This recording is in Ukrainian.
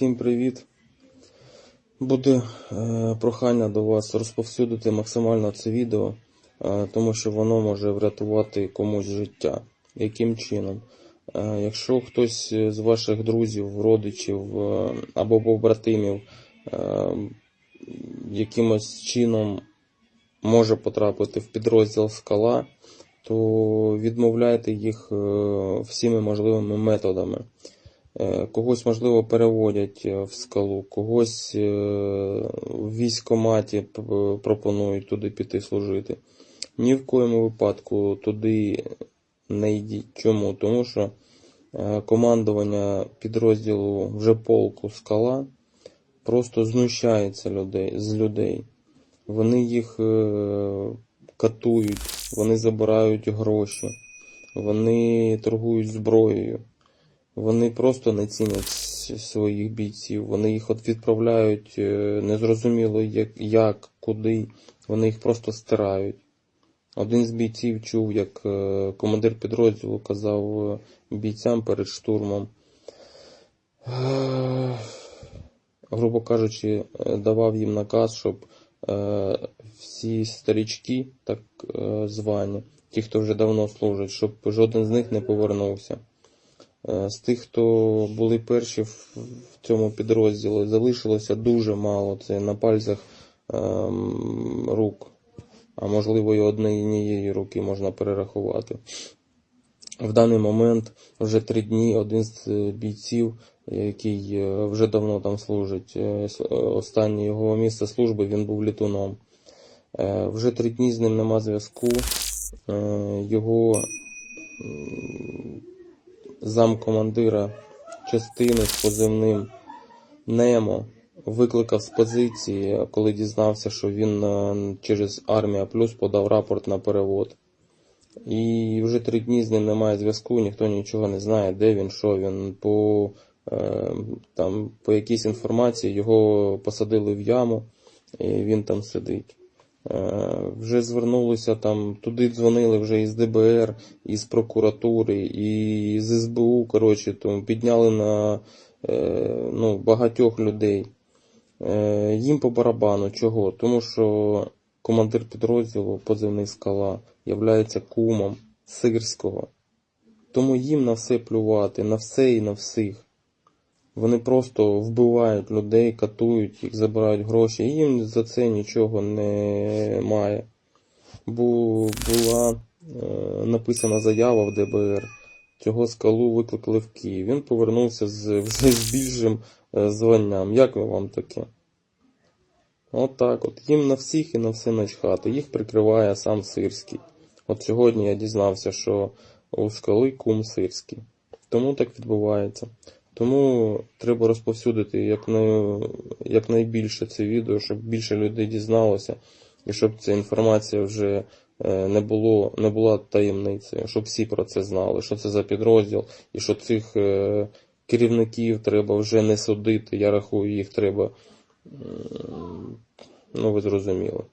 Усім привіт! Буде е, прохання до вас розповсюдити максимально це відео, е, тому що воно може врятувати комусь життя. Яким чином? Е, якщо хтось з ваших друзів, родичів е, або побратимів е, якимось чином може потрапити в підрозділ скала, то відмовляйте їх е, всіми можливими методами. Е, Когось, можливо, переводять е, в скалу, когось е, в військкоматі пропонують туди піти служити. Ні в коєму випадку туди не йдіть. Чому? Тому що командування підрозділу вже полку скала просто знущається людей, з людей. Вони їх катують, вони забирають гроші, вони торгують зброєю. Вони просто не цінять своїх бійців. Вони їх от відправляють е, незрозуміло як, як, куди. Вони їх просто стирають. Один з бійців чув, як е, командир підрозділу казав е, бійцям перед штурмом. Грубо кажучи, давав їм наказ, щоб всі старічки, так звані, ті, хто вже давно служать, щоб жоден з них не повернувся. Е, З тих, хто були перші в цьому підрозділі, залишилося дуже мало. Це на пальцях ем, рук, а можливо і однієї руки можна перерахувати. В даний момент вже три дні один з е, бійців, який е, вже давно там служить, останнє його місце служби він був літуном. Вже три дні з ним нема зв'язку. Його замкомандира частини з позивним Немо викликав з позиції, коли дізнався, що він е, через Армія Плюс подав рапорт на перевод. І вже три дні з ним немає зв'язку, ніхто нічого не знає, де він, що він. По, е, там, по якійсь інформації його посадили в яму, і він там сидить. Е, вже звернулися там, туди дзвонили вже із ДБР, із прокуратури, і з СБУ, коротше, тому підняли на е, ну, багатьох людей. Е, їм по барабану. Чого? Тому що командир підрозділу, позивний скала, являється кумом сирського. Тому їм на все плювати, на все і на всіх. Вони просто вбивають людей, катують їх, забирають гроші. І їм за це нічого немає. Бу, була е, написана заява в ДБР. Цього скалу викликали в Київ. Він повернувся з, вже з більшим е, званням. Як вам таке? От так от. Їм на всіх і на все начхати. Їх прикриває сам Сирський. От сьогодні я дізнався, що у скали кум Сирський. Тому так відбувається. Тому треба розповсюдити якнай, якнайбільше це відео, щоб більше людей дізналося, і щоб ця інформація вже е, не, було, не була таємницею, щоб всі про це знали, що це за підрозділ, і що цих е, керівників треба вже не судити. Я рахую, їх треба. Ну, ви зрозуміли.